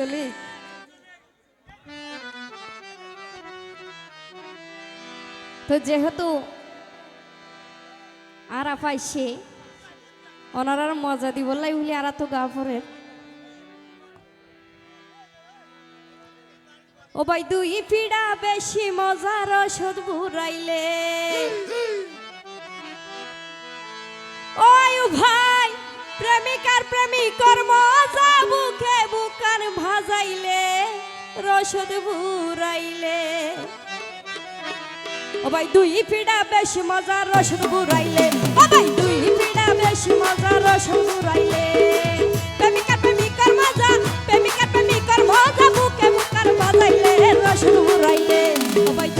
চলি। তো যেহেতু আরা পাইছে ওনারার মজা দিব লাই বলি আরা তো গা পরে ও ভাই, দুই পিড়া বেশি মজার ওষুধ বুড়াইলে। ওই ভাই, প্রেমিকার প্রেমিকর মজা বুকে রসদ বুড়াইলে ও ভাই, দুই পিড়া বেশ মজা রসদ বুড়াইলে ও ভাই, দুই পিড়া বেশ মজা রসদ বুড়াইলে প্রেমিকার প্রেমিকর মজা প্রেমিকার প্রেমিকর মজা, বুকে বুকার বাজাইলে রসদ বুড়াইলে ও ভাই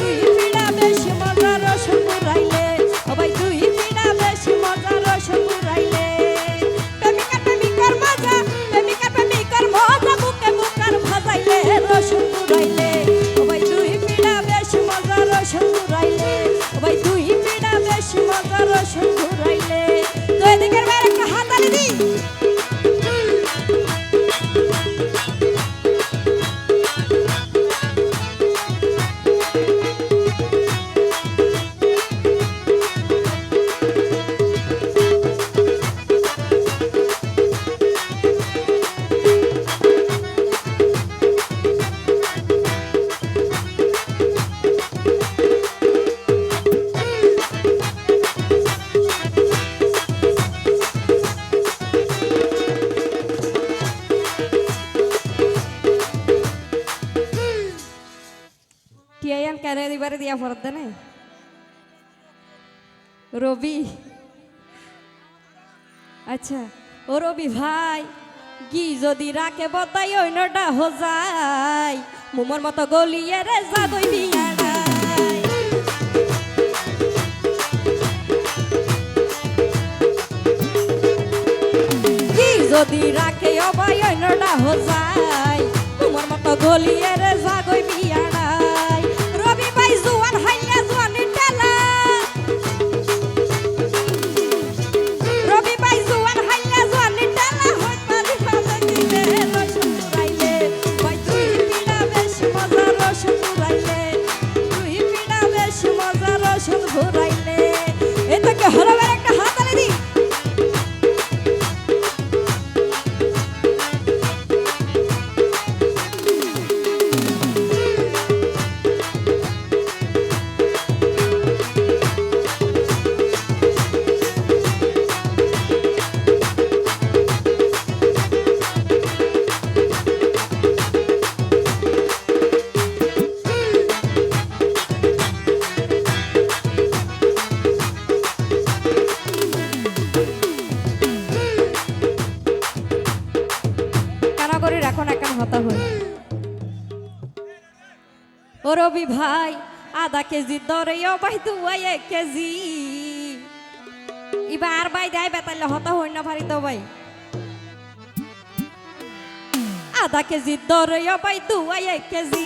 কেন দিবারে দিয়া ফরত দেনে রবি আচ্ছা ও রবি ভাই গি যদি রাখে বতাই অন্যটা হো যায় মুমর মতো গলিয়ে রে যাদই বিয়া। কি যদি রাখে অবাই অন্যটা হো যায় তোমার মতো গলিয়ে রে জাগই বিয়া রবি ভাই, আধা কেজি দরে এক কেজি। বাই ভাই দেয় বেতাইলে হতা হই না ভারি তো ভাই। আধা কেজি দরে ও ভাই এক কেজি।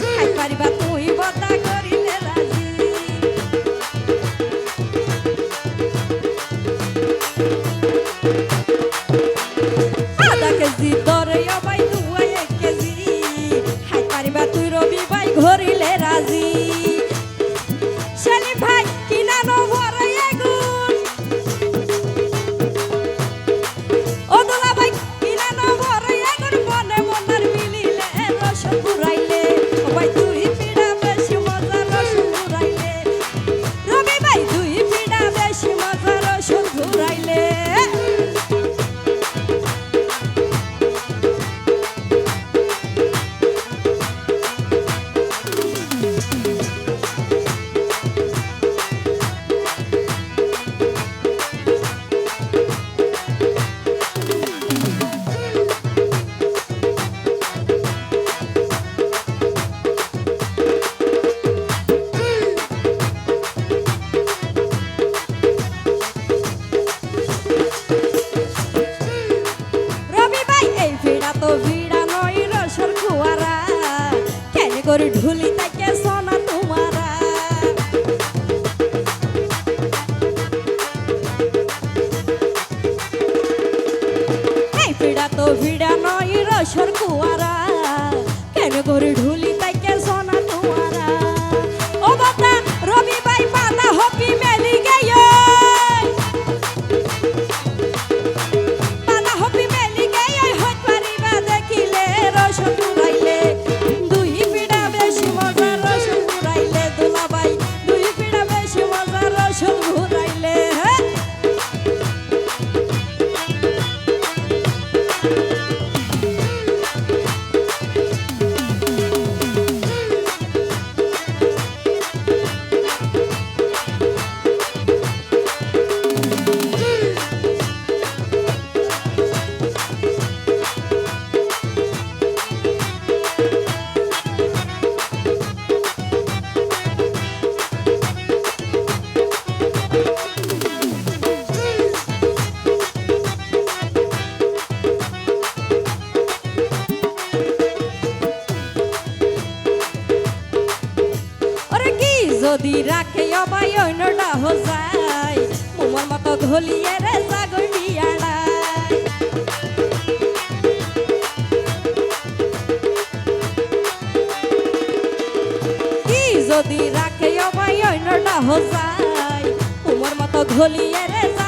খাই পারিবা তুই রবি করে ঢুলি তাকে সোনা তোমারা। ভিড়া তো ভিড়া নয় রসর কুয়ারা। কেন করে ঢুলি তাকে যদি রাখে অবাই, অন্যটা হোসাই মোমর মতো ধলিয়ে রে যদি রাখে অবাই, অন্যটা হোসাই তোমার মতো ঘলিয়ে রে